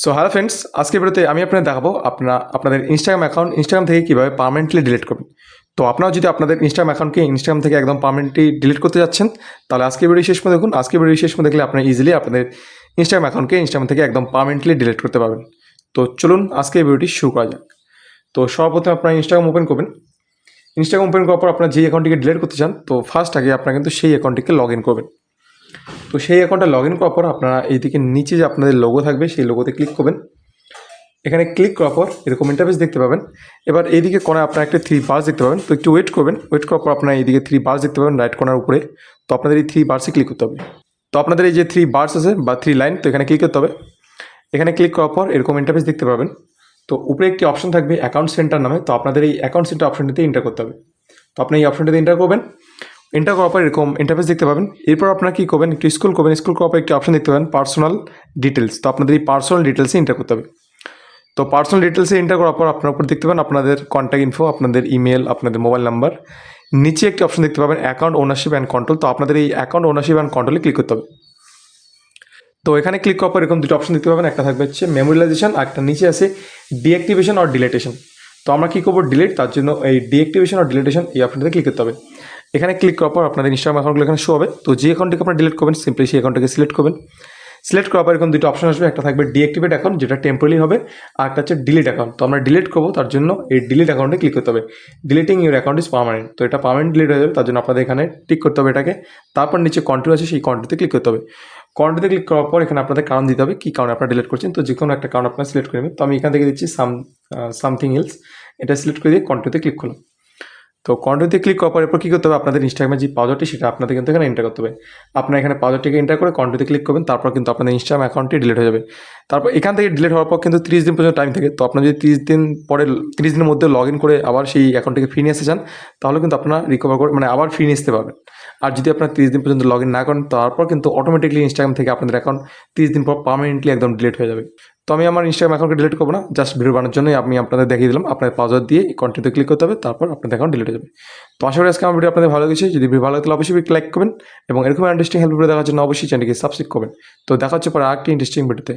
So hello friends আজকে ভিডিওতে আমি আপনাদের দেখাবো আপনারা, আপনাদের ইনস্টাগ্রাম অ্যাকাউন্ট ইনস্টাগ্রাম থেকে কীভাবে পার্মানেন্টলি ডিলিট করবেন। তো আপনারা যদি আপনাদের ইনস্টাগ্রাম অ্যাকাউন্টকে ইনস্টাগ্রাম থেকে একদম পার্মানেন্টলি ডিলিট করতে যাচ্ছেন, তাহলে আজকে ভিডিও শেষ পর্যন্ত দেখুন। আজকে ভিডিও শেষ পর্যন্ত দেখলে আপনারা ইজিলি আপনাদের ইনস্টাগ্রাম অ্যাকাউন্টকে ইনস্টাগ্রাম থেকে একদম পার্মানেন্টলি ডিলিট করতে পারবেন। তো চলুন আজকে ভিডিওটি শুরু করা যাক। তো সর্বপ্রথমে আপনারা ইনস্টাগ্রাম ওপেন করবেন। ইনস্টাগ্রাম ওপেন করার পর আপনার যে অ্যাকাউন্টটিকে ডিলিট করতে চান, তো ফার্স্ট আগে আপনারা কিন্তু সেই অ্যাকাউন্টটিকে লগ ইন করবেন। তো সেই অ্যাকাউন্টটা লগ ইন করার পর আপনারা এইদিকে নিচে যে আপনাদের লোগো থাকবে, সেই লোগোতে ক্লিক করবেন। এখানে ক্লিক করার পর এরকম ইন্টারফেস দেখতে পাবেন। এবার এইদিকে কোনায় আপনার একটা থ্রি বার্স দেখতে পাবেন। তো একটু ওয়েট করবেন। ওয়েট করার পর আপনার এইদিকে থ্রি বার্স দেখতে পাবেন রাইট কর্নার উপরে। তো আপনাদের এই থ্রি বার্সে ক্লিক করতে হবে। তো আপনাদের এই যে থ্রি বার্স আছে বা থ্রি লাইন তো এখানে ক্লিক করতে হবে। এখানে ক্লিক করার পর এরকম ইন্টারফেস দেখতে পাবেন। তো উপরে একটি অপশন থাকবে অ্যাকাউন্ট সেন্টার নামে। তো আপনাদের এই অ্যাকাউন্ট সেন্টার অপশনটিতে এন্টার করতে হবে। তো আপনি এই অপশনটিতে এন্টার করবেন। এন্টার করার পর এরকম ইন্টারফেস দেখতে পাবেন। এরপর আপনারা কী করবেন? একটু স্কুল করবেন। স্কুল করার পর একটি অপশন দেখতে পাবেন পার্সোনাল ডিটেলস তো আপনাদের এই পার্সোনাল ডিটেলসে এন্টার করতে হবে। তো পার্সোনাল ডিটেলসে এন্টার করার পর আপনার উপর দেখতে পাবেন আপনাদের কন্ট্যাক্ট ইনফো আপনাদের ইমেল আপনাদের মোবাইল নাম্বার নিচে একটি অপশন দেখতে পাবেন অ্যাকাউন্ট ওনারশিপ অ্যান্ড কন্ট্রোল তো আপনাদের এই অ্যাকাউন্ট ওনারশিপ অ্যান্ড কন্ট্রোলে ক্লিক করতে হবে। তো এখানে ক্লিক করার পর এরকম দুটো অপশন দেখতে পাবেন। একটা থাকবে হচ্ছে মেমোরিলাইজেশন একটা নিচে আছে ডিঅ্যাক্টিভেশন আর ডিলেটেশন তো আমরা কী করব? ডিলিট তার জন্য এই ডিঅ্যাক্টিভেশন আর ডিলেটেশন এই অপশনটাতে ক্লিক করতে হবে। এখানে ক্লিক করার পর আপনাদের ইনস্টাগ্রাম অ্যাকাউন্টগুলো এখানে শো হবে। তো যে অ্যাকাউন্টটিকে আপনারা ডিলিট করবেন সিম্পলি সেই অ্যাকাউন্টটাকে সিলেক্ট করবেন। সিলেক্ট করার পর এরকম দুটো অপশন আসবে, একটা থাকবে ডিঅ্যাক্টিভেট অ্যাকাউন্ট যেটা টেম্পোরারি হবে, আর একটা হচ্ছে ডিলিট অ্যাকাউন্ট তো আমরা ডিলিট করব, তার জন্য এই ডিলিট অ্যাকাউন্টে ক্লিক করতে হবে। Deleting your account is permanent তো এটা পার্মানেন্ট ডিলিট হয়ে যাবে, তার জন্য আপনাদের এখানে টিক করতে হবে এটাকে। তারপর নিচে কন্টিনিউ আছে, সেই কন্টিনিউতে ক্লিক করতে হবে। কন্টিনিউতে ক্লিক করার পর এখানে আপনাদের কারণ দিতে হবে, কী কারণে আপনারা ডিলিট করছেন। তো যে কোনো একটা কারণ আপনারা সিলেক্ট করে নেবেন। তো আমি এখান থেকে দিচ্ছি সাম সামথিং এলস এটা সিলেক্ট করে দিয়ে কন্টিনিউতে ক্লিক করলাম। তো কন্টিনিউতে ক্লিক করার পর কী করতে হবে? আপনাদের ইনস্টাগ্রামে যে পাউজারটি সেটা আপনাদের কিন্তু এখানে এন্টার করতে হবে। আপনার এখানে পাউজারটিকে এন্টার করে কন্টিনিউতে ক্লিক করবেন, তারপর কিন্তু আপনাদের ইনস্টাগ্রাম অ্যাকাউন্টটি ডিলিট হয়ে যাবে। তারপর এখান থেকে ডিলিট হওয়ার পর কিন্তু তিরিশ দিন পর্যন্ত টাইম থাকে। তো আপনার যদি তিরিশ দিন পরে, তিরিশ দিনের মধ্যে লগ ইন করে আবার সেই অ্যাকাউন্টটিকে ফিরে নিয়ে আসতে চান, তাহলে কিন্তু আপনারা রিকভার করে মানে আবার ফ্রি নিয়ে আসতে পারবেন। আর যদি আপনার তিরিশ দিন পর্যন্ত লগ ইন না করেন, তারপর কিন্তু অটোমেটিকলি ইনস্টাগ্রাম থেকে আপনাদের অ্যাকাউন্ট তিরিশ দিন পর পার্মানেন্টলি একদম ডিলিট হয়ে যাবে। তো আমি আমার ইনস্টাগ্রাম অ্যাকাউন্টকে ডিলিট করব না জাস্ট ভিডিও বানানোর জন্যই আমি আপনাদের দেখিয়ে দিলাম। আপনার পাসওয়ার্ড দিয়ে কন্টিনিউতে ক্লিক করতে হবে, তারপর আপনাদের অ্যাকাউন্ট ডিলিট হয়ে যাবে। তো আশা করি আজকে আমার ভিডিও আপনাদের ভালো লেগেছে। যদি ভিডিও ভালো লাগলে অবশ্যই লাইক করবেন এবং এরকম ইন্টারেস্টিং হেল্প ভিডিও দেখার জন্য অবশ্যই চ্যানেলকে সাবস্ক্রাইব করবেন। তো দেখা হচ্ছে পরে আরেকটি ইন্টারেস্টিং ভিডিওতে